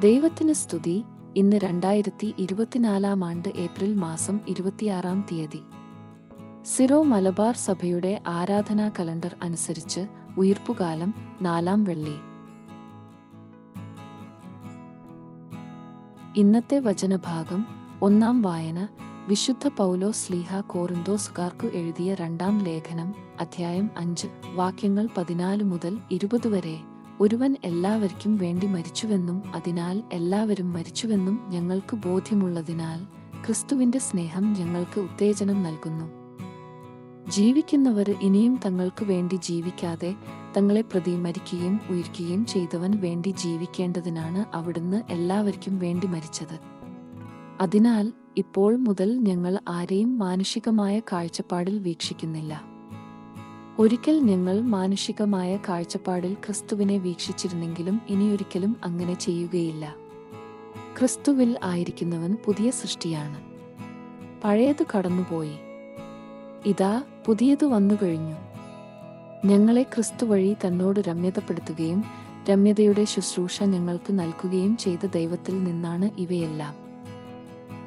ദൈവത്തിന് സ്തുതി. ഇന്ന് രണ്ടായിരത്തി ഇരുപത്തിനാലാം ആണ്ട് ഏപ്രിൽ മാസം ഇരുപത്തിയാറാം തീയതി. സിറോ മലബാർ സഭയുടെ ആരാധനാ കലണ്ടർ അനുസരിച്ച് ഉയർപ്പുകാലം നാലാം വെള്ളി. ഇന്നത്തെ വചനഭാഗം ഒന്നാം വായന വിശുദ്ധ പൗലോ സ്ലീഹ കോറിന്തോസുകാർക്കു എഴുതിയ രണ്ടാം ലേഖനം അധ്യായം അഞ്ച് വാക്യങ്ങൾ പതിനാല് മുതൽ ഇരുപത് വരെ. ഒരുവൻ എല്ലാവർക്കും വേണ്ടി മരിച്ചുവെന്നും അതിനാൽ എല്ലാവരും മരിച്ചുവെന്നും ഞങ്ങൾക്ക് ബോധ്യമുള്ളതിനാൽ ക്രിസ്തുവിന്റെ സ്നേഹം ഞങ്ങൾക്ക് ഉത്തേജനം നൽകുന്നു. ജീവിക്കുന്നവർ ഇനിയും തങ്ങൾക്ക് വേണ്ടി ജീവിക്കാതെ തങ്ങളെ പ്രതി മരിക്കുകയും ഉയർക്കുകയും ചെയ്തവൻ വേണ്ടി ജീവിക്കേണ്ടതിനാണ് അവിടുന്ന് എല്ലാവർക്കും വേണ്ടി മരിച്ചത്. അതിനാൽ ഇപ്പോൾ മുതൽ ഞങ്ങൾ ആരെയും മാനുഷികമായ കാഴ്ചപ്പാടിൽ വീക്ഷിക്കുന്നില്ല. ഒരിക്കൽ നിങ്ങൾ മാനുഷികമായ കാഴ്ചപ്പാടിൽ ക്രിസ്തുവിനെ വീക്ഷിച്ചിരുന്നെങ്കിലും ഇനിയൊരിക്കലും അങ്ങനെ ചെയ്യുകയില്ല. ക്രിസ്തുവിൽ ആയിരിക്കുന്നവൻ പുതിയ സൃഷ്ടിയാണ്. പഴയത് കടന്നുപോയി. ഇതാ പുതിയത് വന്നുകഴിഞ്ഞു ഞങ്ങളെ ക്രിസ്തു വഴി തന്നോട് രമ്യതപ്പെടുത്തുകയും രമ്യതയുടെ ശുശ്രൂഷ ഞങ്ങൾക്ക് നൽകുകയും ചെയ്ത ദൈവത്തിൽ നിന്നാണ് ഇവയെല്ലാം.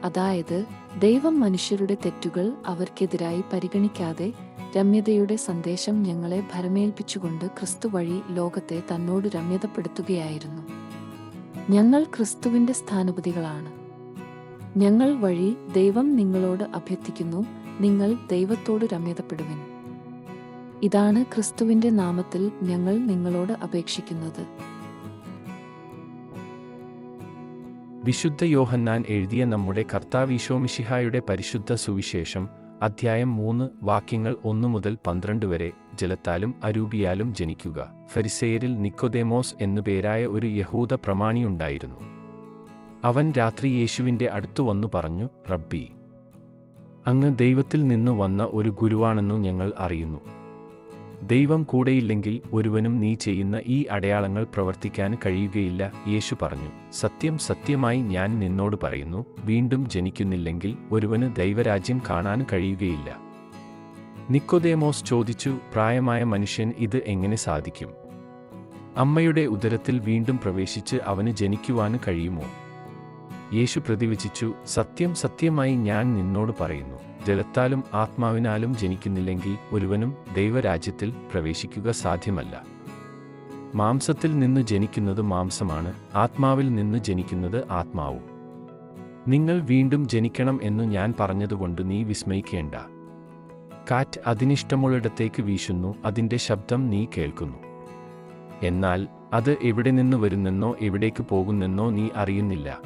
അതായത് ദൈവം മനുഷ്യരുടെ തെറ്റുകൾ അവർക്കെതിരായി പരിഗണിക്കാതെ രമ്യതയുടെ സന്ദേശം ഞങ്ങളെ ഭരമേൽപ്പിച്ചുകൊണ്ട് ക്രിസ്തു വഴി ലോകത്തെ തന്നോട് രമ്യതപ്പെടുത്തുകയായിരുന്നു. ഞങ്ങൾ ക്രിസ്തുവിന്റെ സ്ഥാനപതികളാണ്. ഞങ്ങൾ വഴി ദൈവം നിങ്ങളോട് അഭ്യർത്ഥിക്കുന്നു നിങ്ങൾ ദൈവത്തോട് രമ്യതപ്പെടുവിൻ. ഇതാണ് ക്രിസ്തുവിന്റെ നാമത്തിൽ ഞങ്ങൾ നിങ്ങളോട് അപേക്ഷിക്കുന്നത്. വിശുദ്ധ യോഹന്നാൻ എഴുതിയ നമ്മുടെ കർത്താവീശോമിഷിഹായുടെ പരിശുദ്ധ സുവിശേഷം അധ്യായം മൂന്ന് വാക്യങ്ങൾ ഒന്നു മുതൽ പന്ത്രണ്ട് വരെ ജലത്താലും അരൂപിയാലും ജനിക്കുക. ഫരിസേരിൽ നിക്കോദേമോസ് എന്നുപേരായ ഒരു യഹൂദ പ്രമാണിയുണ്ടായിരുന്നു അവൻ രാത്രി യേശുവിന്റെ അടുത്തു വന്നു പറഞ്ഞു റബ്ബി അങ്ങ് ദൈവത്തിൽ നിന്നു വന്ന ഒരു ഗുരുവാണെന്നു ഞങ്ങൾ അറിയുന്നു. ദൈവം കൂടെയില്ലെങ്കിൽ ഒരുവനും നീ ചെയ്യുന്ന ഈ അടയാളങ്ങൾ പ്രവർത്തിക്കാൻ കഴിയുകയില്ല യേശു പറഞ്ഞു. സത്യം സത്യമായി ഞാൻ നിന്നോട് പറയുന്നു വീണ്ടും ജനിക്കുന്നില്ലെങ്കിൽ ഒരുവന് ദൈവരാജ്യം കാണാൻ കഴിയുകയില്ല. നിക്കോദേമോസ് ചോദിച്ചു പ്രായമായ മനുഷ്യൻ ഇത് എങ്ങനെ സാധിക്കും? അമ്മയുടെ ഉദരത്തിൽ വീണ്ടും പ്രവേശിച്ച് അവന് ജനിക്കുവാൻ കഴിയുമോ? യേശു പ്രതിവചിച്ചു സത്യം സത്യമായി ഞാൻ നിന്നോട് പറയുന്നു. ജലത്താലും ആത്മാവിനാലും ജനിക്കുന്നില്ലെങ്കിൽ ഒരുവനും ദൈവരാജ്യത്തിൽ പ്രവേശിക്കുക സാധ്യമല്ല. മാംസത്തിൽ നിന്ന് ജനിക്കുന്നത് മാംസമാണ് ആത്മാവിൽ നിന്ന് ജനിക്കുന്നത് ആത്മാവും. നിങ്ങൾ വീണ്ടും ജനിക്കണം എന്നു ഞാൻ പറഞ്ഞതുകൊണ്ട് നീ വിസ്മയിക്കേണ്ട. കാറ്റ് അതിനിഷ്ടമുള്ളിടത്തേക്ക് വീശുന്നു അതിന്റെ ശബ്ദം നീ കേൾക്കുന്നു. എന്നാൽ അത് എവിടെ നിന്ന് വരുന്നെന്നോ എവിടേക്ക് പോകുന്നെന്നോ നീ അറിയുന്നില്ല.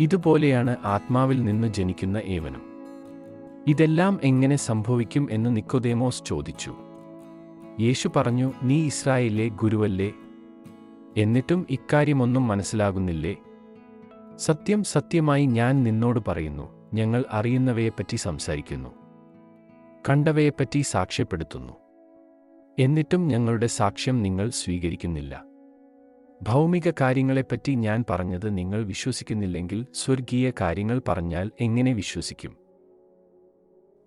ഇതുപോലെയാണ് ആത്മാവിൽ നിന്ന് ജനിക്കുന്ന ഏവനും. ഇതെല്ലാം എങ്ങനെ സംഭവിക്കും എന്ന് നിക്കോദേമോസ് ചോദിച്ചു. യേശു പറഞ്ഞു നീ ഇസ്രായേലിലെ ഗുരുവല്ലേ? എന്നിട്ടും ഇക്കാര്യമൊന്നും മനസ്സിലാകുന്നില്ലേ? സത്യം സത്യമായി ഞാൻ നിന്നോട് പറയുന്നു ഞങ്ങൾ അറിയുന്നവയെപ്പറ്റി സംസാരിക്കുന്നു കണ്ടവയെപ്പറ്റി സാക്ഷ്യപ്പെടുത്തുന്നു. എന്നിട്ടും ഞങ്ങളുടെ സാക്ഷ്യം നിങ്ങൾ സ്വീകരിക്കുന്നില്ല. ഭൗമിക കാര്യങ്ങളെപ്പറ്റി ഞാൻ പറഞ്ഞത് നിങ്ങൾ വിശ്വസിക്കുന്നില്ലെങ്കിൽ സ്വർഗീയ കാര്യങ്ങൾ പറഞ്ഞാൽ എങ്ങനെ വിശ്വസിക്കും?